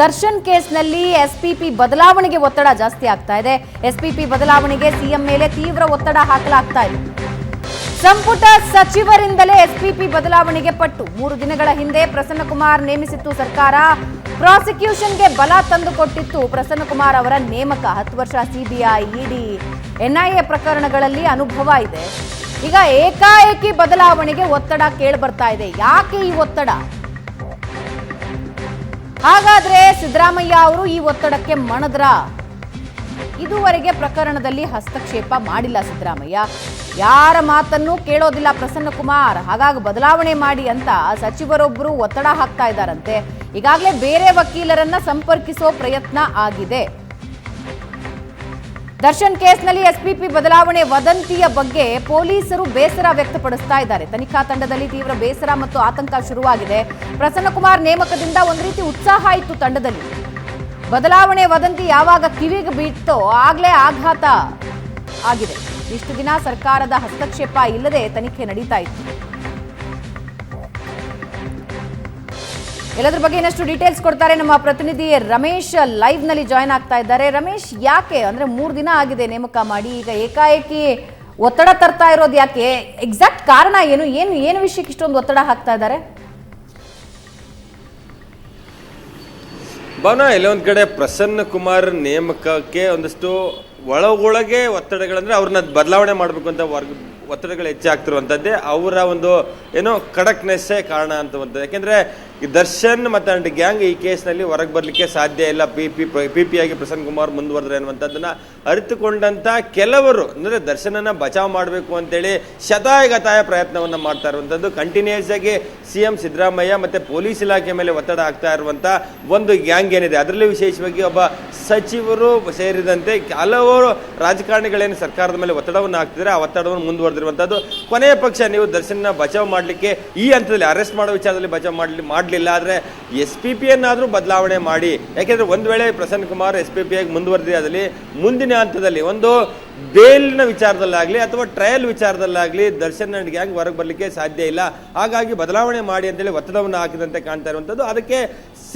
ದರ್ಶನ್ ಕೇಸ್ನಲ್ಲಿ ಎಸ್ಪಿಪಿ ಬದಲಾವಣೆಗೆ ಒತ್ತಡ ಜಾಸ್ತಿ ಆಗ್ತಾ ಇದೆ. ಎಸ್ಪಿಪಿ ಬದಲಾವಣೆಗೆ ಸಿಎಂ ಮೇಲೆ ತೀವ್ರ ಒತ್ತಡ ಹಾಕಲಾಗ್ತಾ ಇದೆ. ಸಂಪುಟ ಸಚಿವರಿಂದಲೇ ಎಸ್ಪಿಪಿ ಬದಲಾವಣೆಗೆ ಪಟ್ಟು. ಮೂರು ದಿನಗಳ ಹಿಂದೆ ಪ್ರಸನ್ನಕುಮಾರ್ ನೇಮಿಸಿತ್ತು ಸರ್ಕಾರ. ಪ್ರಾಸಿಕ್ಯೂಷನ್ಗೆ ಬಲ ತಂದುಕೊಟ್ಟಿತ್ತು ಪ್ರಸನ್ನಕುಮಾರ್ ಅವರ ನೇಮಕ. ಹತ್ತು ವರ್ಷ ಸಿಬಿಐ, ಇಡಿ, ಎನ್ಐಎ ಪ್ರಕರಣಗಳಲ್ಲಿ ಅನುಭವ ಇದೆ. ಈಗ ಏಕಾಏಕಿ ಬದಲಾವಣೆಗೆ ಒತ್ತಡ ಕೇಳಿ ಬರ್ತಾ ಇದೆ. ಯಾಕೆ ಈ ಒತ್ತಡ? ಹಾಗಾದ್ರೆ ಸಿದ್ದರಾಮಯ್ಯ ಅವರು ಈ ಒತ್ತಡಕ್ಕೆ ಮಣದ್ರ? ಇದುವರೆಗೆ ಪ್ರಕರಣದಲ್ಲಿ ಹಸ್ತಕ್ಷೇಪ ಮಾಡಿಲ್ಲ ಸಿದ್ದರಾಮಯ್ಯ. ಯಾರ ಮಾತನ್ನು ಕೇಳೋದಿಲ್ಲ ಪ್ರಸನ್ನ ಕುಮಾರ್ ಹಾಗಾಗಿ ಬದಲಾವಣೆ ಮಾಡಿ ಅಂತ ಸಚಿವರೊಬ್ಬರು ಒತ್ತಡ ಹಾಕ್ತಾ ಇದ್ದಾರಂತೆ. ಈಗಾಗಲೇ ಬೇರೆ ವಕೀಲರನ್ನ ಸಂಪರ್ಕಿಸೋ ಪ್ರಯತ್ನ ಆಗಿದೆ. ದರ್ಶನ್ ಕೇಸ್ನಲ್ಲಿ ಎಸ್ಪಿಪಿ ಬದಲಾವಣೆ ವದಂತಿಯ ಬಗ್ಗೆ ಪೊಲೀಸರು ಬೇಸರ ವ್ಯಕ್ತಪಡಿಸ್ತಾ ಇದ್ದಾರೆ. ತನಿಖಾ ತಂಡದಲ್ಲಿ ತೀವ್ರ ಬೇಸರ ಮತ್ತು ಆತಂಕ ಶುರುವಾಗಿದೆ. ಪ್ರಸನ್ನಕುಮಾರ್ ನೇಮಕದಿಂದ ಒಂದು ರೀತಿ ಉತ್ಸಾಹ ಇತ್ತು ತಂಡದಲ್ಲಿ. ಬದಲಾವಣೆ ವದಂತಿ ಯಾವಾಗ ಕಿವಿಗೆ ಬೀಳ್ತೋ ಆಗ್ಲೇ ಆಘಾತ ಆಗಿದೆ. ಇಷ್ಟು ದಿನ ಸರ್ಕಾರದ ಹಸ್ತಕ್ಷೇಪ ಇಲ್ಲದೆ ತನಿಖೆ ನಡೀತಾ ಇತ್ತು. ಎಲ್ಲದ್ರ ಬಗ್ಗೆ ಇನ್ನಷ್ಟು ಡೀಟೇಲ್ಸ್ ಕೊಡ್ತಾರೆ ನಮ್ಮ ಪ್ರತಿನಿಧಿ ರಮೇಶ್ ಲೈವ್ನಲ್ಲಿ ಜಾಯ್ನ್ ಆಗ್ತಾ ಇದ್ದಾರೆ. ರಮೇಶ್, ಯಾಕೆ? ಅಂದ್ರೆ ಮೂರು ದಿನ ಆಗಿದೆ ನೇಮಕ ಮಾಡಿ, ಈಗ ಏಕಾಏಕಿ ಒತ್ತಡ ತರ್ತಾ ಇರೋದು ಯಾಕೆ? ಎಕ್ಸಾಕ್ಟ್ ಕಾರಣ ಏನು? ಏನು ಏನು ವಿಷಯಕ್ಕೆ ಇಷ್ಟೊಂದು ಒತ್ತಡ ಹಾಕ್ತಾ ಇದ್ದಾರೆ? ಭವನ ಇಲ್ಲೊಂದು ಕಡೆ ಪ್ರಸನ್ನ ಕುಮಾರ್ ನೇಮಕಕ್ಕೆ ಒಂದಷ್ಟು ಒಳಗೊಳಗೆ ಒತ್ತಡಗಳಂದ್ರೆ ಅವ್ರನ್ನ ಬದಲಾವಣೆ ಮಾಡಬೇಕು ಅಂತ ವರ್ಗ ಒತ್ತಡಗಳು ಹೆಚ್ಚಾಗ್ತಿರುವಂಥದ್ದೇ ಅವರ ಒಂದು ಏನೋ ಕಡಕ್ನೆಸ್ಸೇ ಕಾರಣ ಅಂತವಂಥದ್ದು ಯಾಕೆಂದ್ರೆ ದರ್ಶನ್ ಮತ್ತು ಅಂಡ್ ಗ್ಯಾಂಗ್ ಈ ಕೇಸ್ನಲ್ಲಿ ಹೊರಗೆ ಬರಲಿಕ್ಕೆ ಸಾಧ್ಯ ಇಲ್ಲ. ಪಿ ಪಿ ಪಿ ಪಿ ಆಗಿ ಪ್ರಸನ್ನ ಕುಮಾರ್ ಮುಂದುವರೆದ್ರೆ ಅನ್ನುವಂಥದ್ದನ್ನು ಅರಿತುಕೊಂಡಂಥ ಕೆಲವರು, ಅಂದರೆ ದರ್ಶನನ ಬಚಾವ್ ಮಾಡಬೇಕು ಅಂತೇಳಿ ಶತಾಯಗತಾಯ ಪ್ರಯತ್ನವನ್ನು ಮಾಡ್ತಾ ಇರುವಂಥದ್ದು. ಕಂಟಿನ್ಯೂಸ್ ಆಗಿ ಸಿ ಎಂ ಸಿದ್ದರಾಮಯ್ಯ ಮತ್ತೆ ಪೊಲೀಸ್ ಇಲಾಖೆ ಮೇಲೆ ಒತ್ತಡ ಆಗ್ತಾ ಇರುವಂಥ ಒಂದು ಗ್ಯಾಂಗ್ ಏನಿದೆ, ಅದರಲ್ಲಿ ವಿಶೇಷವಾಗಿ ಒಬ್ಬ ಸಚಿವರು ಸೇರಿದಂತೆ ಹಲವಾರು ರಾಜಕಾರಣಿಗಳೇನು ಸರ್ಕಾರದ ಮೇಲೆ ಒತ್ತಡವನ್ನು ಹಾಕ್ತಿದ್ರೆ ಆ ಒತ್ತಡವನ್ನು ಮುಂದುವರೆದಿರುವಂಥದ್ದು ಕೊನೆಯ ಪಕ್ಷ ನೀವು ದರ್ಶನ ಬಚಾವ್ ಮಾಡಲಿಕ್ಕೆ ಈ ಹಂತದಲ್ಲಿ ಅರೆಸ್ಟ್ ಮಾಡೋ ವಿಚಾರದಲ್ಲಿ ಬಚಾವ್ ಮಾಡಲಿ, ಮಾಡಲಿಲ್ಲ ಆದರೆ ಎಸ್ ಪಿ ಪಿಯನ್ನಾದರೂ ಬದಲಾವಣೆ ಮಾಡಿ. ಯಾಕೆಂದ್ರೆ ಒಂದು ವೇಳೆ ಪ್ರಸನ್ನ ಕುಮಾರ್ ಎಸ್ ಪಿ ಆಗಿ ಮುಂದುವರೆದಿದ್ದಲ್ಲಿ ಮುಂದಿನ ಹಂತದಲ್ಲಿ ಒಂದು ಬೇಲಿನ ವಿಚಾರದಲ್ಲಾಗಲಿ ಅಥವಾ ಟ್ರಯಲ್ ವಿಚಾರದಲ್ಲಾಗಲಿ ದರ್ಶನ್ ನನಗೆ ಹ್ಯಾಂಗೆ ಹೊರಗೆ ಬರಲಿಕ್ಕೆ ಸಾಧ್ಯ ಇಲ್ಲ. ಹಾಗಾಗಿ ಬದಲಾವಣೆ ಮಾಡಿ ಅಂತೇಳಿ ಒತ್ತಡವನ್ನು ಹಾಕಿದಂತೆ ಕಾಣ್ತಾ ಇರುವಂಥದ್ದು ಅದಕ್ಕೆ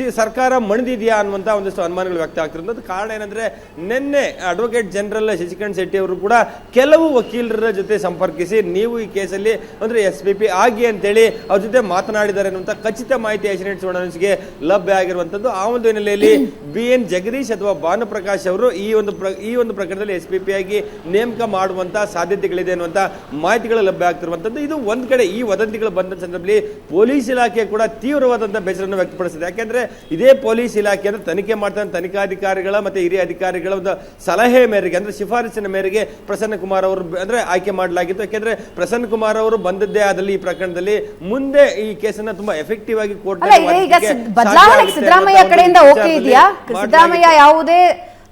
ಸಿ ಸರ್ಕಾರ ಮಣಿದಿದೆಯಾ ಅನ್ನುವಂಥ ಒಂದಿಷ್ಟು ಅನುಮಾನಗಳು ವ್ಯಕ್ತ ಆಗ್ತಿರುವಂಥದ್ದು ಕಾರಣ ಏನಂದರೆ, ನಿನ್ನೆ ಅಡ್ವೊಕೇಟ್ ಜನರಲ್ ಶಶಿಕಾಂತ್ ಶೆಟ್ಟಿ ಅವರು ಕೂಡ ಕೆಲವು ವಕೀಲರ ಜೊತೆ ಸಂಪರ್ಕಿಸಿ, ನೀವು ಈ ಕೇಸಲ್ಲಿ ಅಂದರೆ ಎಸ್ ಪಿ ಪಿ ಆಗಿ ಅಂತೇಳಿ ಅವ್ರ ಜೊತೆ ಮಾತನಾಡಿದ್ದಾರೆ ಅನ್ನುವಂಥ ಖಚಿತ ಮಾಹಿತಿ ಏಷ್ಯನೆಟ್ ಸುವರ್ಣನ್ಸ್ಗೆ ಲಭ್ಯ ಆಗಿರುವಂಥದ್ದು ಆ ಒಂದು ಹಿನ್ನೆಲೆಯಲ್ಲಿ ಬಿ ಎನ್ ಜಗದೀಶ್ ಅಥವಾ ಭಾನುಪ್ರಕಾಶ್ ಅವರು ಈ ಒಂದು ಈ ಒಂದು ಪ್ರಕರಣದಲ್ಲಿ ಎಸ್ ಪಿ ಪಿ ಆಗಿ ನೇಮಕ ಮಾಡುವಂಥ ಸಾಧ್ಯತೆಗಳಿದೆ ಅನ್ನುವಂಥ ಮಾಹಿತಿಗಳು ಲಭ್ಯ ಆಗ್ತಿರುವಂಥದ್ದು ಇದು ಒಂದು ಕಡೆ ಈ ವದಂತಿಗಳು ಬಂದ ಸಂದರ್ಭದಲ್ಲಿ ಪೊಲೀಸ್ ಇಲಾಖೆ ಕೂಡ ತೀವ್ರವಾದಂಥ ಬೇಸರನ್ನು ವ್ಯಕ್ತಪಡಿಸಿದೆ. ಯಾಕೆಂದ್ರೆ ಇದೇ ಪೊಲೀಸ್ ಇಲಾಖೆ ಅಂದ್ರೆ ತನಿಖೆ ಮಾಡ್ತಾ ತನಿಖಾಧಿಕಾರಿಗಳ ಮತ್ತೆ ಹಿರಿಯ ಅಧಿಕಾರಿಗಳ ಒಂದು ಸಲಹೆ ಮೇರೆಗೆ ಅಂದ್ರೆ ಶಿಫಾರಸಿನ ಮೇರೆಗೆ ಪ್ರಸನ್ನ ಕುಮಾರ್ ಅವರು ಅಂದ್ರೆ ಆಯ್ಕೆ ಮಾಡಲಾಗಿತ್ತು. ಯಾಕೆಂದ್ರೆ ಪ್ರಸನ್ನ ಕುಮಾರ್ ಅವರು ಬಂದದ್ದೇ ಆದಲ್ಲಿ ಈ ಪ್ರಕರಣದಲ್ಲಿ ಮುಂದೆ ಈ ಕೇಸನ್ನ ತುಂಬಾ ಎಫೆಕ್ಟಿವ್ ಆಗಿ ಕೋರ್ಟ್ ಸಿದ್ದರಾಮಯ್ಯ ಕಡೆಯಿಂದ ಓಕೆ ಇದೆಯಾ? ಸಿದ್ದರಾಮಯ್ಯ ಯಾವುದೇ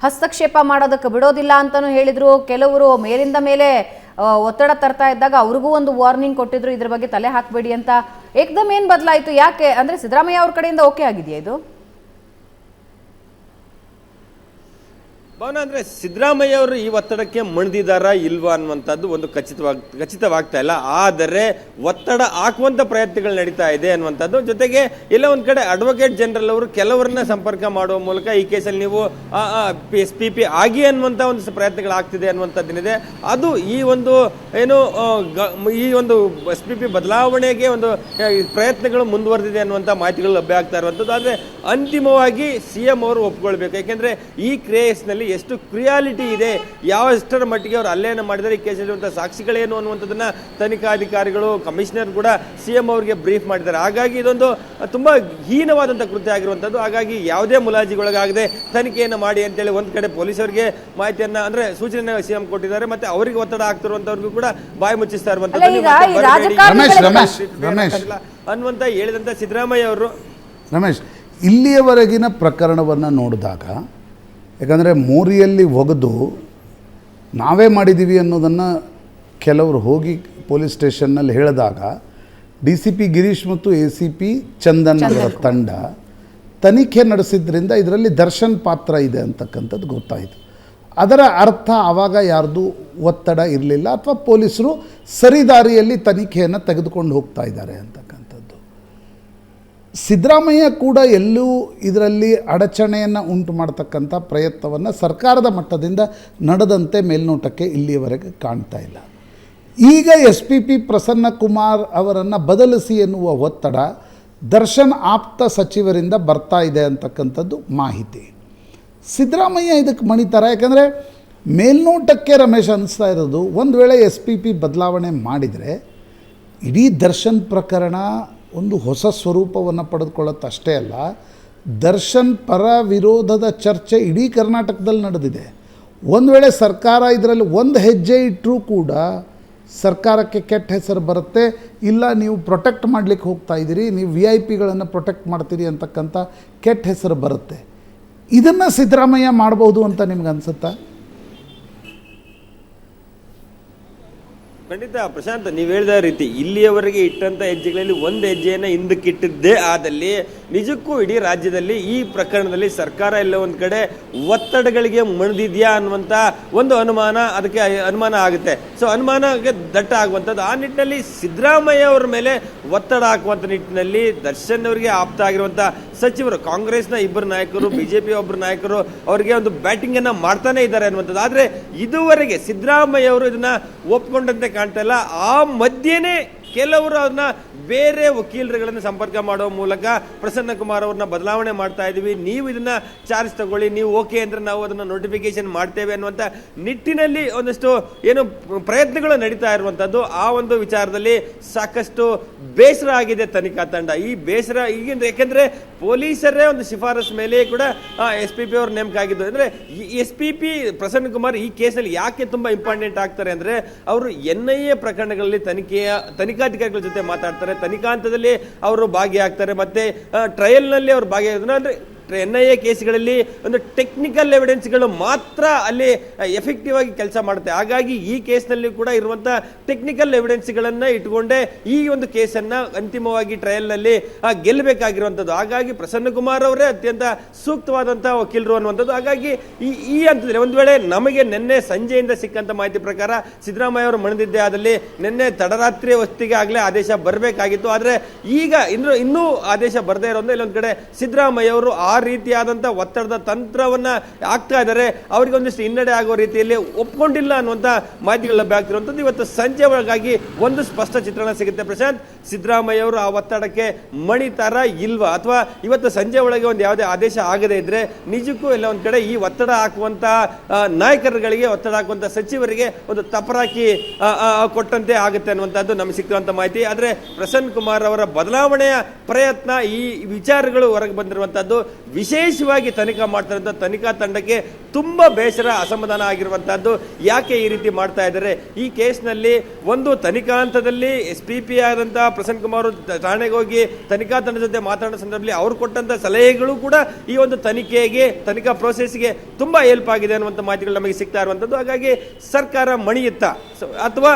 ಹಸ್ತಕ್ಷೇಪ ಮಾಡೋದಕ್ಕೆ ಬಿಡೋದಿಲ್ಲ ಅಂತಾನು ಹೇಳಿದ್ರು. ಕೆಲವರು ಮೇಲಿಂದ ಮೇಲೆ ಒತ್ತಡ ತರ್ತಾ ಇದ್ದಾಗ ಅವ್ರಿಗೂ ಒಂದು ವಾರ್ನಿಂಗ್ ಕೊಟ್ಟಿದ್ರು. ಇದ್ರ ಬಗ್ಗೆ ತಲೆ ಹಾಕ್ಬೇಡಿ ಅಂತ ಏಕ್ದಮ್ ಏನ್ ಬದಲಾಯಿತು ಯಾಕೆ? ಅಂದ್ರೆ ಸಿದ್ದರಾಮಯ್ಯ ಅವ್ರ ಕಡೆಯಿಂದ ಓಕೆ ಆಗಿದೆಯಾ ಇದು? ಭವನ ಅಂದರೆ ಸಿದ್ದರಾಮಯ್ಯ ಅವರು ಈ ಒತ್ತಡಕ್ಕೆ ಮಣಿದಿದ್ದಾರಾ ಇಲ್ವಾ ಅನ್ನುವಂಥದ್ದು ಒಂದು ಖಚಿತವಾಗ್, ಖಚಿತವಾಗ್ತಾ ಇಲ್ಲ. ಆದರೆ ಒತ್ತಡ ಹಾಕುವಂತ ಪ್ರಯತ್ನಗಳು ನಡೀತಾ ಇದೆ ಅನ್ನುವಂಥದ್ದು. ಜೊತೆಗೆ ಎಲ್ಲ ಒಂದು ಕಡೆ ಅಡ್ವೊಕೇಟ್ ಜನರಲ್ ಅವರು ಕೆಲವರನ್ನ ಸಂಪರ್ಕ ಮಾಡುವ ಮೂಲಕ ಈ ಕೇಸಲ್ಲಿ ನೀವು ಎಸ್ ಪಿ ಪಿ ಆಗಿ ಅನ್ನುವಂಥ ಒಂದು ಪ್ರಯತ್ನಗಳು ಆಗ್ತಿದೆ ಅನ್ನುವಂಥದ್ದೇನಿದೆ. ಅದು ಈ ಒಂದು, ಏನು ಈ ಒಂದು ಎಸ್ ಪಿ ಪಿ ಬದಲಾವಣೆಗೆ ಒಂದು ಪ್ರಯತ್ನಗಳು ಮುಂದುವರೆದಿದೆ ಅನ್ನುವಂಥ ಮಾಹಿತಿಗಳು ಲಭ್ಯ ಆಗ್ತಾ ಇರುವಂಥದ್ದು. ಆದರೆ ಅಂತಿಮವಾಗಿ ಸಿ ಎಂ ಅವರು ಒಪ್ಕೊಳ್ಬೇಕು. ಯಾಕೆಂದರೆ ಈ ಕೇಸ್ನಲ್ಲಿ ಎಷ್ಟು ಕ್ರಿಯಾಲಿಟಿ ಇದೆ ಯಾವ ಎಷ್ಟರ ಮಟ್ಟಿಗೆ ಅವರು ಅಲ್ಲೇನ ಮಾಡಿದರೆ ಈ ಕೇಸಲ್ಲಿರುವಂಥ ಸಾಕ್ಷಿಗಳೇನು ಅನ್ನುವಂಥದ್ದನ್ನು ತನಿಖಾಧಿಕಾರಿಗಳು ಕಮಿಷನರ್ ಕೂಡ ಸಿ ಎಂ ಅವರಿಗೆ ಬ್ರೀಫ್ ಮಾಡಿದ್ದಾರೆ. ಹಾಗಾಗಿ ಇದೊಂದು ತುಂಬ ಹೀನವಾದಂಥ ಕೃತ್ಯ ಆಗಿರುವಂಥದ್ದು. ಹಾಗಾಗಿ ಯಾವುದೇ ಮುಲಾಜಿಗೊಳಗಾಗದೆ ತನಿಖೆಯನ್ನು ಮಾಡಿ ಅಂತೇಳಿ ಒಂದು ಕಡೆ ಪೊಲೀಸರಿಗೆ ಮಾಹಿತಿಯನ್ನು ಅಂದರೆ ಸೂಚನೆ ಸಿ ಎಂ ಕೊಟ್ಟಿದ್ದಾರೆ. ಮತ್ತೆ ಅವರಿಗೆ ಒತ್ತಡ ಆಗ್ತಿರುವಂಥವ್ರಿಗೂ ಕೂಡ ಬಾಯಿ ಮುಚ್ಚಿಸ್ತಾ ಇರುವಂಥದ್ದು. ಅನ್ನುವಂಥ ಹೇಳಿದಂತ ಸಿದ್ದರಾಮಯ್ಯ ಅವರು ರಮೇಶ್ ಇಲ್ಲಿಯವರೆಗಿನ ಪ್ರಕರಣವನ್ನು ನೋಡಿದಾಗ ಯಾಕಂದರೆ ಮೋರಿಯಲ್ಲಿ ಒಗೆದು ನಾವೇ ಮಾಡಿದ್ದೀವಿ ಅನ್ನೋದನ್ನು ಕೆಲವರು ಹೋಗಿ ಪೊಲೀಸ್ ಸ್ಟೇಷನ್ನಲ್ಲಿ ಹೇಳಿದಾಗ ಡಿ ಸಿ ಪಿ ಗಿರೀಶ್ ಮತ್ತು ಎ ಸಿ ಪಿ ಚಂದನ್ ಅವರ ತಂಡ ತನಿಖೆ ನಡೆಸಿದ್ರಿಂದ ಇದರಲ್ಲಿ ದರ್ಶನ್ ಪಾತ್ರ ಇದೆ ಅಂತಕ್ಕಂಥದ್ದು ಗೊತ್ತಾಯಿತು. ಅದರ ಅರ್ಥ ಆವಾಗ ಯಾರ್ದು ಒತ್ತಡ ಇರಲಿಲ್ಲ ಅಥವಾ ಪೊಲೀಸರು ಸರಿದಾರಿಯಲ್ಲಿ ತನಿಖೆಯನ್ನು ತೆಗೆದುಕೊಂಡು ಹೋಗ್ತಾ ಇದ್ದಾರೆ ಅಂತಕ್ಕಂಥದ್ದು ಸಿದ್ದರಾಮಯ್ಯ ಕೂಡ ಎಲ್ಲೂ ಇದರಲ್ಲಿ ಅಡಚಣೆಯನ್ನು ಉಂಟು ಮಾಡತಕ್ಕಂಥ ಪ್ರಯತ್ನವನ್ನು ಸರ್ಕಾರದ ಮಟ್ಟದಿಂದ ನಡೆದಂತೆ ಮೇಲ್ನೋಟಕ್ಕೆ ಇಲ್ಲಿಯವರೆಗೆ ಕಾಣ್ತಾ ಇಲ್ಲ. ಈಗ ಎಸ್ ಪಿ ಪಿ ಪ್ರಸನ್ನಕುಮಾರ್ ಅವರನ್ನು ಬದಲಿಸಿ ಎನ್ನುವ ಒತ್ತಡ ದರ್ಶನ್ ಆಪ್ತ ಸಚಿವರಿಂದ ಬರ್ತಾ ಇದೆ ಅಂತಕ್ಕಂಥದ್ದು ಮಾಹಿತಿ. ಸಿದ್ದರಾಮಯ್ಯ ಇದಕ್ಕೆ ಮಣಿತಾರೆ, ಯಾಕಂದರೆ ಮೇಲ್ನೋಟಕ್ಕೆ ರಮೇಶ್ ಅನ್ನಿಸ್ತಾ ಇರೋದು, ಒಂದು ವೇಳೆ ಎಸ್ ಪಿ ಪಿ ಬದಲಾವಣೆ ಮಾಡಿದರೆ, ಇಡೀ ದರ್ಶನ್ ಪ್ರಕರಣ ಒಂದು ಹೊಸ ಸ್ವರೂಪವನ್ನು ಪಡೆದುಕೊಳ್ಳುತ್ತಷ್ಟೇ ಅಲ್ಲ, ದರ್ಶನ್ ಪರ ವಿರೋಧದ ಚರ್ಚೆ ಇಡೀ ಕರ್ನಾಟಕದಲ್ಲಿ ನಡೆದಿದೆ. ಒಂದು ವೇಳೆ ಸರ್ಕಾರ ಇದರಲ್ಲಿ ಒಂದು ಹೆಜ್ಜೆ ಇಟ್ಟರೂ ಕೂಡ ಸರ್ಕಾರಕ್ಕೆ ಕೆಟ್ಟ ಹೆಸರು ಬರುತ್ತೆ. ಇಲ್ಲ, ನೀವು ಪ್ರೊಟೆಕ್ಟ್ ಮಾಡಲಿಕ್ಕೆ ಹೋಗ್ತಾ ಇದ್ದೀರಿ, ನೀವು ವಿ ಐ ಪಿಗಳನ್ನು ಪ್ರೊಟೆಕ್ಟ್ ಮಾಡ್ತೀರಿ ಅಂತಕ್ಕಂಥ ಕೆಟ್ಟ ಹೆಸರು ಬರುತ್ತೆ. ಇದನ್ನು ಸಿದ್ದರಾಮಯ್ಯ ಮಾಡ್ಬೋದು ಅಂತ ನಿಮ್ಗೆ ಅನ್ಸುತ್ತಾ? ಖಂಡಿತ, ಪ್ರಶಾಂತ್, ನೀವು ಹೇಳಿದ ರೀತಿ ಇಲ್ಲಿಯವರೆಗೆ ಇಟ್ಟಂತ ಹೆಜ್ಜೆಗಳಲ್ಲಿ ಒಂದು ಹೆಜ್ಜೆಯನ್ನು ಹಿಂದಕ್ಕಿಟ್ಟಿದ್ದೇ ಆದಲ್ಲಿ ನಿಜಕ್ಕೂ ಇಡೀ ರಾಜ್ಯದಲ್ಲಿ ಈ ಪ್ರಕರಣದಲ್ಲಿ ಸರ್ಕಾರ ಎಲ್ಲ ಒಂದು ಕಡೆ ಒತ್ತಡಗಳಿಗೆ ಮಣಿದಿದ್ಯಾ ಅನ್ನುವಂಥ ಒಂದು ಅನುಮಾನ ಅದಕ್ಕೆ ಅನುಮಾನ ಆಗುತ್ತೆ. ಸೊ ಅನುಮಾನಕ್ಕೆ ದಟ್ಟ ಆಗುವಂಥದ್ದು. ಆ ನಿಟ್ಟಿನಲ್ಲಿ ಸಿದ್ದರಾಮಯ್ಯ ಅವರ ಮೇಲೆ ಒತ್ತಡ ಹಾಕುವಂಥ ನಿಟ್ಟಿನಲ್ಲಿ ದರ್ಶನ್ ಅವರಿಗೆ ಆಪ್ತ ಆಗಿರುವಂಥ ಸಚಿವರು, ಕಾಂಗ್ರೆಸ್ನ ಇಬ್ಬರು ನಾಯಕರು ಬಿಜೆಪಿ ಒಬ್ಬರು ನಾಯಕರು ಅವರಿಗೆ ಒಂದು ಬ್ಯಾಟಿಂಗ್ ಅನ್ನ ಮಾಡ್ತಾನೆ ಇದ್ದಾರೆ ಅನ್ನುವಂಥದ್ದು. ಆದ್ರೆ ಇದುವರೆಗೆ ಸಿದ್ದರಾಮಯ್ಯ ಅವರು ಇದನ್ನ ಒಪ್ಕೊಂಡಂತೆ ಕಾಣ್ತಾ ಆ ಮಧ್ಯೆನೇ ಕೆಲವರು ಅದನ್ನ ಬೇರೆ ವಕೀಲರುಗಳನ್ನು ಸಂಪರ್ಕ ಮಾಡುವ ಮೂಲಕ ಪ್ರಸನ್ನ ಕುಮಾರ್ ಅವ್ರನ್ನ ಬದಲಾವಣೆ ಮಾಡ್ತಾ ಇದ್ದೀವಿ. ನೀವು ಇದನ್ನ ಚಾರ್ಜ್ ತಗೊಳ್ಳಿ, ನೀವು ಓಕೆ ಅಂದ್ರೆ ನಾವು ಅದನ್ನ ನೋಟಿಫಿಕೇಶನ್ ಮಾಡ್ತೇವೆ ಅನ್ನುವಂಥ ನಿಟ್ಟಿನಲ್ಲಿ ಒಂದಷ್ಟು ಏನು ಪ್ರಯತ್ನಗಳು ನಡೀತಾ ಇರುವಂತದ್ದು ಆ ಒಂದು ವಿಚಾರದಲ್ಲಿ ಸಾಕಷ್ಟು ಬೇಸರ ಆಗಿದೆ ತನಿಖಾ ತಂಡ. ಈ ಬೇಸರ ಈಗಿಂದ ಯಾಕೆಂದ್ರೆ ಪೊಲೀಸರೇ ಒಂದು ಶಿಫಾರಸ್ ಮೇಲೆ ಕೂಡ ಎಸ್ ಪಿ ಪಿ ಅವ್ರ ನೇಮಕ ಆಗಿದ್ದು ಅಂದ್ರೆ S P P Prasanna Kumar ಈ ಕೇಸಲ್ಲಿ ಯಾಕೆ ತುಂಬಾ ಇಂಪಾರ್ಟೆಂಟ್ ಆಗ್ತಾರೆ ಅಂದ್ರೆ, ಅವರು ಎನ್ ಐ ಎ ಪ್ರಕರಣಗಳಲ್ಲಿ ತನಿಖೆಯ, ತನಿಖಾಧಿಕಾರಿಗಳ ಜೊತೆ ಮಾತಾಡ್ತಾರೆ. ತನಿಖಾ ಹಂತದಲ್ಲಿ ಅವರು ಭಾಗಿಯಾಗ್ತಾರೆ. ಮತ್ತೆ ಟ್ರಯಲ್ನಲ್ಲಿ ಅವರು ಭಾಗಿಯಾಗೋದನ್ನ ಅಂದ್ರೆ ಎನ್ ಐ ಎ ಕೇಸ್ಗಳಲ್ಲಿ ಒಂದು ಟೆಕ್ನಿಕಲ್ ಎವಿಡೆನ್ಸ್ಗಳು ಮಾತ್ರ ಅಲ್ಲಿ ಎಫೆಕ್ಟಿವ್ ಆಗಿ ಕೆಲಸ ಮಾಡುತ್ತೆ. ಹಾಗಾಗಿ ಈ ಕೇಸ್ನಲ್ಲಿ ಕೂಡ ಇರುವಂಥ ಟೆಕ್ನಿಕಲ್ ಎವಿಡೆನ್ಸ್ಗಳನ್ನ ಇಟ್ಕೊಂಡೇ ಈ ಒಂದು ಕೇಸನ್ನ ಅಂತಿಮವಾಗಿ ಟ್ರಯಲ್ನಲ್ಲಿ ಗೆಲ್ಲಬೇಕಾಗಿರುವಂಥದ್ದು ಹಾಗಾಗಿ ಪ್ರಸನ್ನ ಕುಮಾರ್ ಅವರೇ ಅತ್ಯಂತ ಸೂಕ್ತವಾದಂಥ ವಕೀಲರು ಅನ್ನುವಂಥದ್ದು. ಹಾಗಾಗಿ ಈ ಈ ಹಂತದಲ್ಲಿ ಒಂದು ವೇಳೆ ನಮಗೆ ನಿನ್ನೆ ಸಂಜೆಯಿಂದ ಸಿಕ್ಕಂತ ಮಾಹಿತಿ ಪ್ರಕಾರ ಸಿದ್ದರಾಮಯ್ಯ ಅವರು ಮಣದಿದ್ದೆ ಆದಲ್ಲಿ ನಿನ್ನೆ ತಡರಾತ್ರಿ ಹೊತ್ತಿಗೆ ಆಗಲೇ ಆದೇಶ ಬರಬೇಕಾಗಿತ್ತು. ಆದರೆ ಈಗ ಇನ್ನು, ಇನ್ನೂ ಆದೇಶ ಬರದೇ ಇರೋದ್ರಿಂದ ಇಲ್ಲೊಂದು ಕಡೆ ಸಿದ್ದರಾಮಯ್ಯ ಅವರು ಆ ರೀತಿಯಾದಂಥ ಒತ್ತಡದ ತಂತ್ರವನ್ನ ಆಗ್ತಾ ಇದ್ದಾರೆ. ಅವರಿಗೆ ಒಂದಿಷ್ಟು ಹಿನ್ನಡೆ ಆಗೋ ರೀತಿಯಲ್ಲಿ ಒಪ್ಕೊಂಡಿಲ್ಲ ಅನ್ನುವಂಥ ಮಾಹಿತಿಗಳು ಲಭ್ಯ ಆಗ್ತಿರುವಂಥದ್ದು. ಇವತ್ತು ಸಂಜೆ ಒಳಗಾಗಿ ಒಂದು ಸ್ಪಷ್ಟ ಚಿತ್ರಣ ಸಿಗುತ್ತೆ. ಪ್ರಶಾಂತ್, ಸಿದ್ದರಾಮಯ್ಯ ಅವರು ಆ ಒತ್ತಡಕ್ಕೆ ಮಣಿತಾರ ಇಲ್ವಾ? ಅಥವಾ ಇವತ್ತು ಸಂಜೆ ಒಳಗೆ ಒಂದು ಯಾವುದೇ ಆದೇಶ ಆಗದೇ ಇದ್ರೆ ನಿಜಕ್ಕೂ ಎಲ್ಲ ಒಂದು ಕಡೆ ಈ ಒತ್ತಡ ಹಾಕುವಂತ ನಾಯಕರುಗಳಿಗೆ, ಒತ್ತಡ ಹಾಕುವಂತ ಸಚಿವರಿಗೆ ಒಂದು ತಪರಾಕಿ ಕೊಟ್ಟಂತೆ ಆಗುತ್ತೆ ಅನ್ನುವಂಥದ್ದು ನಮಗೆ ಸಿಕ್ಕಿರುವಂತಹ ಮಾಹಿತಿ. ಆದರೆ ಪ್ರಸನ್ನ ಕುಮಾರ್ ಅವರ ಬದಲಾವಣೆಯ ಪ್ರಯತ್ನ ಈ ವಿಚಾರಗಳು ಹೊರಗೆ ಬಂದಿರುವಂತಹದ್ದು ವಿಶೇಷವಾಗಿ ತನಿಖಾ ಮಾಡ್ತಾರಂತ ತನಿಖಾ ತಂಡಕ್ಕೆ ತುಂಬ ಬೇಸರ, ಅಸಮಾಧಾನ ಆಗಿರುವಂಥದ್ದು ಯಾಕೆ ಈ ರೀತಿ ಮಾಡ್ತಾ ಇದ್ದಾರೆ? ಈ ಕೇಸ್ನಲ್ಲಿ ಒಂದು ತನಿಖಾ ಹಂತದಲ್ಲಿ ಎಸ್ ಪಿ ಪಿ ಆದಂಥ ಪ್ರಸನ್ನ ಕುಮಾರ್ ಠಾಣೆಗೆ ಹೋಗಿ ತನಿಖಾ ತಂಡದ ಜೊತೆ ಮಾತಾಡೋ ಸಂದರ್ಭದಲ್ಲಿ ಅವರು ಕೊಟ್ಟಂಥ ಸಲಹೆಗಳು ಕೂಡ ಈ ಒಂದು ತನಿಖೆಗೆ, ತನಿಖಾ ಪ್ರೋಸೆಸ್ಗೆ ತುಂಬಾ ಹೆಲ್ಪ್ ಆಗಿದೆ ಅನ್ನುವಂಥ ಮಾಹಿತಿಗಳು ನಮಗೆ ಸಿಗ್ತಾ ಇರುವಂಥದ್ದು ಹಾಗಾಗಿ ಸರ್ಕಾರ ಮಣಿಯುತ್ತ. ಅಥವಾ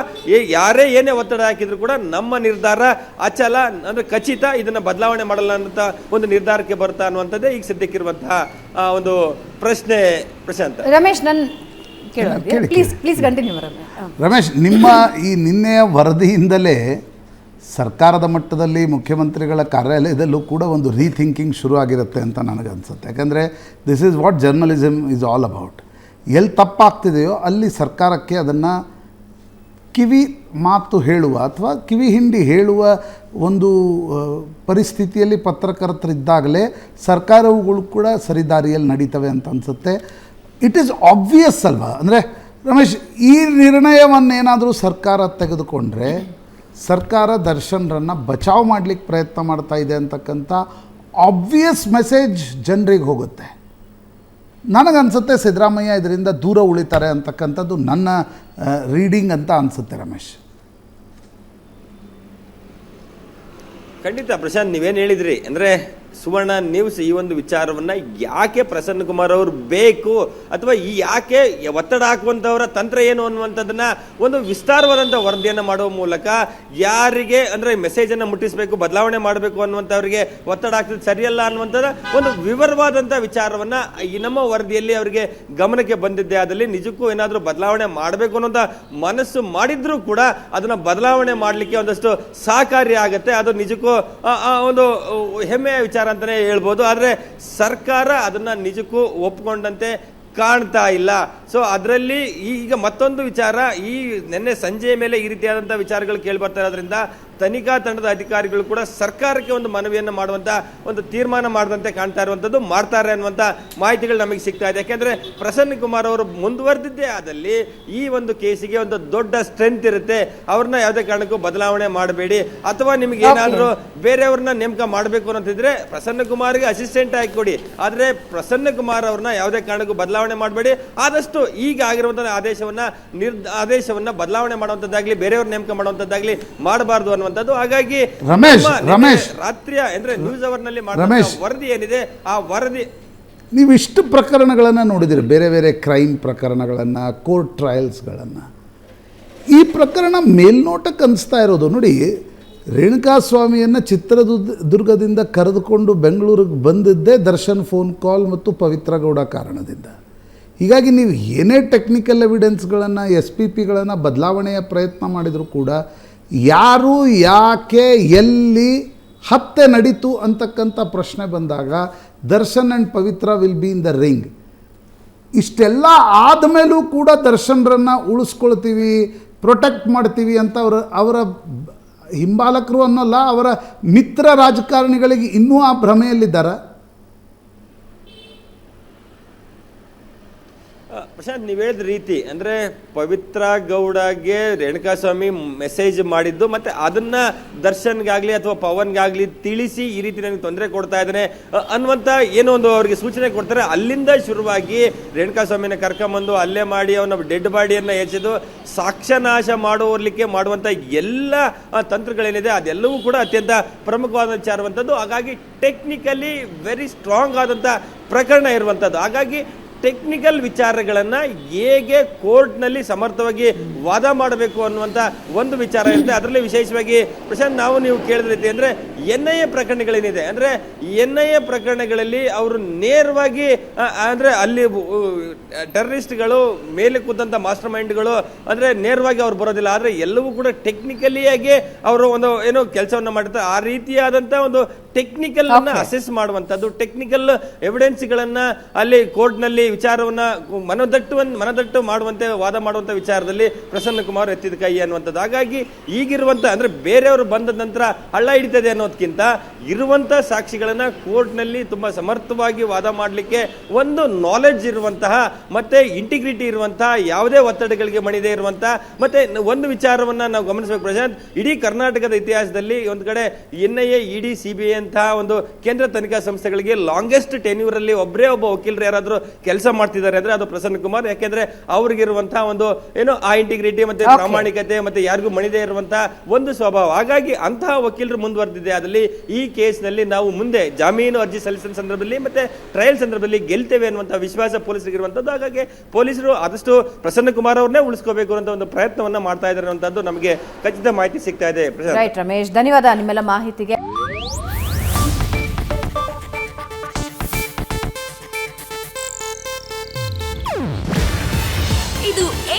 ಯಾರೇ ಏನೇ ಒತ್ತಡ ಹಾಕಿದ್ರು ಕೂಡ ನಮ್ಮ ನಿರ್ಧಾರ ಅಚಲ, ಅಂದರೆ ಖಚಿತ ಇದನ್ನ ಬದಲಾವಣೆ ಮಾಡಲ್ಲ ಅನ್ನೋಂಥ ಒಂದು ನಿರ್ಧಾರಕ್ಕೆ ಬರುತ್ತಾ ಅನ್ನುವಂಥದ್ದೇ ಈಗ ಸದ್ಯಕ್ಕಿರುವಂತಹ ಆ, ಒಂದು ಪ್ರಶ್ನೆ ಪ್ರಶಾಂತ್. ರಮೇಶ್ ನನ್ ಕೇಳೋದು ಕೇಳಿ, please please continue Ramesh Ramesh ನಿಮ್ಮ ಈ ನಿನ್ನೆಯ ವರದಿಯಿಂದಲೇ ಸರ್ಕಾರದ ಮಟ್ಟದಲ್ಲಿ ಮುಖ್ಯಮಂತ್ರಿಗಳ ಕಾರ್ಯಾಲಯದಲ್ಲೂ ಕೂಡ ಒಂದು ರೀಥಿಂಕಿಂಗ್ ಶುರು ಆಗಿರುತ್ತೆ ಅಂತ ನನಗನ್ಸುತ್ತೆ ಯಾಕಂದರೆ this is what journalism is all about ಎಲ್ಲಿ ತಪ್ಪಾಗ್ತಿದೆಯೋ ಅಲ್ಲಿ ಸರ್ಕಾರಕ್ಕೆ ಅದನ್ನು ಕಿವಿ ಮಾತು ಹೇಳುವ ಅಥವಾ ಕಿವಿ ಹಿಂಡಿ ಹೇಳುವ ಒಂದು ಪರಿಸ್ಥಿತಿಯಲ್ಲಿ ಪತ್ರಕರ್ತರಿದ್ದಾಗಲೇ ಸರ್ಕಾರವುಗಳು ಕೂಡ ಸರಿದಾರಿಯಲ್ಲಿ ನಡೀತವೆ ಅಂತ ಅನಿಸುತ್ತೆ. ಇಟ್ ಈಸ್ ಆಬ್ವಿಯಸ್ ಅಲ್ವಾ? ಅಂದರೆ ರಮೇಶ್, ಈ ನಿರ್ಣಯವನ್ನೇನಾದರೂ ಸರ್ಕಾರ ತೆಗೆದುಕೊಂಡ್ರೆ ಸರ್ಕಾರ ದರ್ಶನ್ರನ್ನು ಬಚಾವ್ ಮಾಡಲಿಕ್ಕೆ ಪ್ರಯತ್ನ ಮಾಡ್ತಾ ಇದೆ ಅಂತಕ್ಕಂಥ ಆಬ್ವಿಯಸ್ ಮೆಸೇಜ್ ಜನರಿಗೆ ಹೋಗುತ್ತೆ. ನನಗನ್ಸುತ್ತೆ ಸಿದ್ದರಾಮಯ್ಯ ಇದರಿಂದ ದೂರ ಉಳಿತಾರೆ ಅಂತಕ್ಕಂಥದ್ದು ನನ್ನ ರೀಡಿಂಗ್ ಅಂತ ಅನಿಸುತ್ತೆ ರಮೇಶ್. ಖಂಡಿತ ಪ್ರಶಾಂತ್, ನೀವೇನು ಹೇಳಿದ್ರಿ? ಅಂದ್ರೆ ಸುವರ್ಣ ನ್ಯೂಸ್ ಈ ಒಂದು ವಿಚಾರವನ್ನ ಯಾಕೆ ಪ್ರಸನ್ನ ಕುಮಾರ್ ಅವರು ಬೇಕು ಅಥವಾ ಈ ಯಾಕೆ ಒತ್ತಡ ಹಾಕುವಂತವರ ತಂತ್ರ ಏನು ಅನ್ನುವಂಥದ್ದನ್ನ ಒಂದು ವಿಸ್ತಾರವಾದಂಥ ವರದಿಯನ್ನು ಮಾಡುವ ಮೂಲಕ ಯಾರಿಗೆ ಅಂದ್ರೆ ಮೆಸೇಜ್ ಅನ್ನ ಮುಟ್ಟಿಸಬೇಕು, ಬದಲಾವಣೆ ಮಾಡಬೇಕು ಅನ್ನುವಂಥವ್ರಿಗೆ ಒತ್ತಡ ಹಾಕ್ತದೆ ಸರಿಯಲ್ಲ ಅನ್ನುವಂಥದ್ದು ಒಂದು ವಿವರವಾದಂಥ ವಿಚಾರವನ್ನ ಈ ನಮ್ಮ ವರದಿಯಲ್ಲಿ ಅವರಿಗೆ ಗಮನಕ್ಕೆ ಬಂದಿದ್ದೆ ಅದರಲ್ಲಿ ನಿಜಕ್ಕೂ ಏನಾದರೂ ಬದಲಾವಣೆ ಮಾಡಬೇಕು ಅನ್ನೋಂಥ ಮನಸ್ಸು ಮಾಡಿದ್ರೂ ಕೂಡ ಅದನ್ನ ಬದಲಾವಣೆ ಮಾಡಲಿಕ್ಕೆ ಒಂದಷ್ಟು ಸಹಕಾರಿ ಆಗುತ್ತೆ. ಅದು ನಿಜಕ್ಕೂ ಒಂದು ಹೆಮ್ಮೆಯ ವಿಚಾರ ಅಂತಾನೆ ಹೇಳ್ಬೋದು. ಆದರೆ ಸರ್ಕಾರ ಅದನ್ನ ನಿಜಕ್ಕೂ ಒಪ್ಪಿಕೊಂಡಂತೆ ಕಾಣ್ತಾ ಇಲ್ಲ. ಸೊ ಅದರಲ್ಲಿ ಈಗ ಮತ್ತೊಂದು ವಿಚಾರ, ಈ ನಿನ್ನೆ ಸಂಜೆಯ ಮೇಲೆ ಈ ರೀತಿಯಾದಂಥ ವಿಚಾರಗಳು ಕೇಳಿ ಬರ್ತಾ ಇರೋದ್ರಿಂದ ತನಿಖಾ ತಂಡದ ಅಧಿಕಾರಿಗಳು ಕೂಡ ಸರ್ಕಾರಕ್ಕೆ ಒಂದು ಮನವಿಯನ್ನು ಮಾಡುವಂತ ಒಂದು ತೀರ್ಮಾನ ಮಾಡದಂತೆ ಕಾಣ್ತಾ ಇರುವಂಥದ್ದು ಮಾಡ್ತಾರೆ ಅನ್ನುವಂಥ ಮಾಹಿತಿಗಳು ನಮಗೆ ಸಿಗ್ತಾ ಇದೆ. ಯಾಕೆಂದ್ರೆ ಪ್ರಸನ್ನ ಕುಮಾರ್ ಅವರು ಮುಂದುವರೆದಿದ್ದೇ ಆದಲ್ಲಿ ಈ ಒಂದು ಕೇಸಿಗೆ ಒಂದು ದೊಡ್ಡ ಸ್ಟ್ರೆಂತ್ ಇರುತ್ತೆ. ಅವ್ರನ್ನ ಯಾವುದೇ ಕಾರಣಕ್ಕೂ ಬದಲಾವಣೆ ಮಾಡಬೇಡಿ. ಅಥವಾ ನಿಮಗೆ ಏನಾದರೂ ಬೇರೆಯವ್ರನ್ನ ನೇಮಕ ಮಾಡಬೇಕು ಅನ್ನೋದಿದ್ರೆ ಪ್ರಸನ್ನ ಕುಮಾರ್ಗೆ ಅಸಿಸ್ಟೆಂಟ್ ಆಗಿ ಕೊಡಿ. ಆದರೆ ಪ್ರಸನ್ನ ಕುಮಾರ್ ಅವ್ರನ್ನ ಯಾವುದೇ ಕಾರಣಕ್ಕೂ ಬದಲಾವಣೆ ಮಾಡಬೇಡಿ. ಆದಷ್ಟು ಈಗ ಆಗಿರುವಂತಹ ಆದೇಶವನ್ನ ನಿರ್ ಆದೇಶವನ್ನ ಬದಲಾವಣೆ ಮಾಡುವಂಥದ್ದಾಗಲಿ ಬೇರೆಯವ್ರ ನೇಮಕ ಮಾಡುವಂತದ್ದಾಗ್ಲಿ ಮಾಡಬಾರ್ದು ಅನ್ನುವಂಥದ್ದು ಹಾಗಾಗಿ ರಮೇಶ್, ರಮೇಶ್. ರಾತ್ರಿಯ ಅಂದ್ರೆ ನ್ಯೂಸ್ ಅವರ್ನಲ್ಲಿ ರಮೇಶ್. ವರದಿ ಏನಿದೆ ಆ ವರದಿ ನೀವು ಇಷ್ಟು ಪ್ರಕರಣಗಳನ್ನು ನೋಡಿದಿರಿ ಬೇರೆ ಬೇರೆ ಕ್ರೈಮ್ ಪ್ರಕರಣಗಳನ್ನು ಕೋರ್ಟ್ ಟ್ರಯಲ್ಸ್ಗಳನ್ನು ಈ ಪ್ರಕರಣ ಮೇಲ್ನೋಟಕ್ಕೆ ಅನಿಸ್ತಾ ಇರೋದು ನೋಡಿ ರೇಣುಕಾಸ್ವಾಮಿಯನ್ನು ಚಿತ್ರದುರ್ಗದಿಂದ ಕರೆದುಕೊಂಡು ಬೆಂಗಳೂರಿಗೆ ಬಂದಿದ್ದೇ ದರ್ಶನ್ ಫೋನ್ ಕಾಲ್ ಮತ್ತು ಪವಿತ್ರ ಗೌಡ ಕಾರಣದಿಂದ ಹೀಗಾಗಿ ನೀವು ಏನೇ ಟೆಕ್ನಿಕಲ್ ಎವಿಡೆನ್ಸ್ಗಳನ್ನು ಎಸ್ ಪಿ ಪಿಗಳನ್ನು ಬದಲಾವಣೆಯ ಪ್ರಯತ್ನ ಮಾಡಿದರೂ ಕೂಡ ಯಾರು, ಯಾಕೆ, ಎಲ್ಲಿ ಹತ್ತೆ ನಡೀತು ಅಂತಕ್ಕಂಥ ಪ್ರಶ್ನೆ ಬಂದಾಗ Darshan and Pavithra will be in the ring. ಇಷ್ಟೆಲ್ಲ ಆದಮೇಲೂ ಕೂಡ ದರ್ಶನರನ್ನು ಉಳಿಸ್ಕೊಳ್ತೀವಿ, ಪ್ರೊಟೆಕ್ಟ್ ಮಾಡ್ತೀವಿ ಅಂತ ಅವರ ಅವರ ಹಿಂಬಾಲಕರು ಅನ್ನೋಲ್ಲ, ಅವರ ಮಿತ್ರ ರಾಜಕಾರಣಿಗಳಿಗೆ ಇನ್ನೂ ಆ ಭ್ರಮೆಯಲ್ಲಿದ್ದಾರೆ ಆ, ಪ್ರಶಾಂತ್ ನೀವು ಹೇಳಿದ ರೀತಿ, ಅಂದ್ರೆ ಪವಿತ್ರ ಗೌಡಗೆ ರೇಣುಕಾಸ್ವಾಮಿ ಮೆಸೇಜ್ ಮಾಡಿದ್ದು, ಮತ್ತೆ ಅದನ್ನ ದರ್ಶನ್ಗಾಗ್ಲಿ ಅಥವಾ ಪವನ್ಗಾಗ್ಲಿ ತಿಳಿಸಿ ಈ ರೀತಿ ನನಗೆ ತೊಂದರೆ ಕೊಡ್ತಾ ಇದ್ದಾನೆ ಅನ್ನುವಂಥ ಏನೋ ಒಂದು ಅವರಿಗೆ ಸೂಚನೆ ಕೊಡ್ತಾರೆ. ಅಲ್ಲಿಂದ ಶುರುವಾಗಿ ರೇಣುಕಾಸ್ವಾಮಿನ ಕರ್ಕೊಂಬಂದು ಅಲ್ಲೇ ಮಾಡಿ ಅವನ ಡೆಡ್ ಬಾಡಿಯನ್ನ ಎಸೆದು ಸಾಕ್ಷ್ಯನಾಶ ಮಾಡುವರ್ಲಿಕ್ಕೆ ಮಾಡುವಂತ ಎಲ್ಲ ತಂತ್ರಗಳೇನಿದೆ, ಅದೆಲ್ಲವೂ ಕೂಡ ಅತ್ಯಂತ ಪ್ರಮುಖವಾದ ವಿಚಾರವಂಥದ್ದು ಹಾಗಾಗಿ ಟೆಕ್ನಿಕಲಿ ವೆರಿ ಸ್ಟ್ರಾಂಗ್ ಆದಂತ ಪ್ರಕರಣ ಇರುವಂಥದ್ದು ಹಾಗಾಗಿ ಟೆಕ್ನಿಕಲ್ ವಿಚಾರಗಳನ್ನು ಹೇಗೆ ಕೋರ್ಟ್ನಲ್ಲಿ ಸಮರ್ಥವಾಗಿ ವಾದ ಮಾಡಬೇಕು ಅನ್ನುವಂಥ ಒಂದು ವಿಚಾರ ಇರುತ್ತೆ. ಅದರಲ್ಲಿ ವಿಶೇಷವಾಗಿ ಪ್ರಶಾಂತ್, ನಾವು ನೀವು ಕೇಳಿದ ರೀತಿ ಅಂದ್ರೆ ಎನ್ ಐ ಎ ಪ್ರಕರಣಗಳೇನಿದೆ ಅಂದ್ರೆ ಎನ್ ಐ ಎ ಪ್ರಕರಣಗಳಲ್ಲಿ ಅವರು ನೇರವಾಗಿ ಅಂದರೆ ಅಲ್ಲಿ ಟೆರರಿಸ್ಟ್ಗಳು ಮೇಲೆ ಕೂತಂಥ ಮಾಸ್ಟರ್ ಮೈಂಡ್ಗಳು ಅಂದ್ರೆ ನೇರವಾಗಿ ಅವ್ರು ಬರೋದಿಲ್ಲ. ಆದರೆ ಎಲ್ಲವೂ ಕೂಡ ಟೆಕ್ನಿಕಲಿಯಾಗಿ ಅವರು ಒಂದು, ಏನೋ ಕೆಲಸವನ್ನು ಮಾಡಿರ್ತಾರೆ ಆ ರೀತಿಯಾದಂತ ಒಂದು ಟೆಕ್ನಿಕಲ್ ಅನ್ನ ಅಸೆಸ್ ಮಾಡುವಂತದ್ದು ಟೆಕ್ನಿಕಲ್ ಎವಿಡೆನ್ಸ್ ಗಳನ್ನ ಅಲ್ಲಿ ಕೋರ್ಟ್ನಲ್ಲಿ ವಿಚಾರವನ್ನ ಮನದಟ್ಟು ಮನದಟ್ಟು ಮಾಡುವಂತೆ ವಾದ ಮಾಡುವಂತ ವಿಚಾರದಲ್ಲಿ ಪ್ರಸನ್ನ ಕುಮಾರ್ ಎತ್ತಿದ ಕೈ ಅನ್ನುವಂಥದ್ದು. ಹಾಗಾಗಿ ಈಗಿರುವಂತ ಅಂದ್ರೆ ಬೇರೆಯವರು ಬಂದ ನಂತರ ಹಳ್ಳ ಹಿಡಿತದೆ ಅನ್ನೋದಕ್ಕಿಂತ ಇರುವಂತ ಸಾಕ್ಷಿಗಳನ್ನ ಕೋರ್ಟ್ನಲ್ಲಿ ತುಂಬಾ ಸಮರ್ಥವಾಗಿ ವಾದ ಮಾಡಲಿಕ್ಕೆ ಒಂದು ನಾಲೆಡ್ಜ್ ಇರುವಂತಹ ಮತ್ತೆ ಇಂಟಿಗ್ರಿಟಿ ಇರುವಂತಹ ಯಾವುದೇ ಒತ್ತಡಗಳಿಗೆ ಮಣಿದೆ ಇರುವಂತಹ ಮತ್ತೆ ಒಂದು ವಿಚಾರವನ್ನ ನಾವು ಗಮನಿಸಬೇಕು. ಪ್ರಶಾಂತ್ ಇಡೀ ಕರ್ನಾಟಕದ ಇತಿಹಾಸದಲ್ಲಿ ಒಂದು ಕಡೆ N I A ED CBI ಅಂತಹ ಒಂದು ಕೇಂದ್ರ ತನಿಖಾ ಸಂಸ್ಥೆಗಳಿಗೆ ಲಾಂಗೆಸ್ಟ್ ಟೆನ್ಯೂರಲ್ಲಿ ಒಬ್ಬರೇ ಒಬ್ಬ ವಕೀಲರು ಯಾರಾದರೂ ಕೆಲಸ ಮಾಡ್ತಿದ್ದಾರೆ ಅಂದ್ರೆ ಅದು ಪ್ರಸನ್ನ ಕುಮಾರ್. ಯಾಕೆಂದ್ರೆ ಅವ್ರಿಗಿರುವಂತಹ ಒಂದು ಏನು ಆ ಇಂಟಿಗ್ರಿಟಿ ಮತ್ತೆ ಪ್ರಾಮಾಣಿಕತೆ ಮತ್ತೆ ಯಾರಿಗೂ ಮಣಿದೇ ಇರುವಂತಹ ಒಂದು ಸ್ವಭಾವ. ಹಾಗಾಗಿ ಅಂತಹ ವಕೀಲರು ಮುಂದುವರೆದಿದೆ. ಅದರಲ್ಲಿ ಈ ಕೇಸ್ನಲ್ಲಿ ನಾವು ಮುಂದೆ ಜಾಮೀನು ಅರ್ಜಿ ಸಲ್ಲಿಸಿದ ಸಂದರ್ಭದಲ್ಲಿ ಮತ್ತೆ ಟ್ರಯಲ್ ಸಂದರ್ಭದಲ್ಲಿ ಗೆಲ್ತೇವೆ ಅನ್ನುವಂತಹ ವಿಶ್ವಾಸ ಪೊಲೀಸರಿಗೆ ಇರುವಂತದ್ದು. ಹಾಗಾಗಿ ಪೊಲೀಸರು ಆದಷ್ಟು ಪ್ರಸನ್ನ ಕುಮಾರ್ ಅವ್ರನ್ನೇ ಉಳಿಸ್ಕೋಬೇಕು ಅಂತ ಒಂದು ಪ್ರಯತ್ನವನ್ನ ಮಾಡ್ತಾ ಇದ್ದಾರೆ ಅನ್ನುವಂಥದ್ದು ನಮಗೆ ಖಚಿತ ಮಾಹಿತಿ ಸಿಗ್ತಾ ಇದೆ. ರೈಟ್ ರಮೇಶ್ ಧನ್ಯವಾದ ನಿಮ್ಮೆಲ್ಲ ಮಾಹಿತಿಗೆ.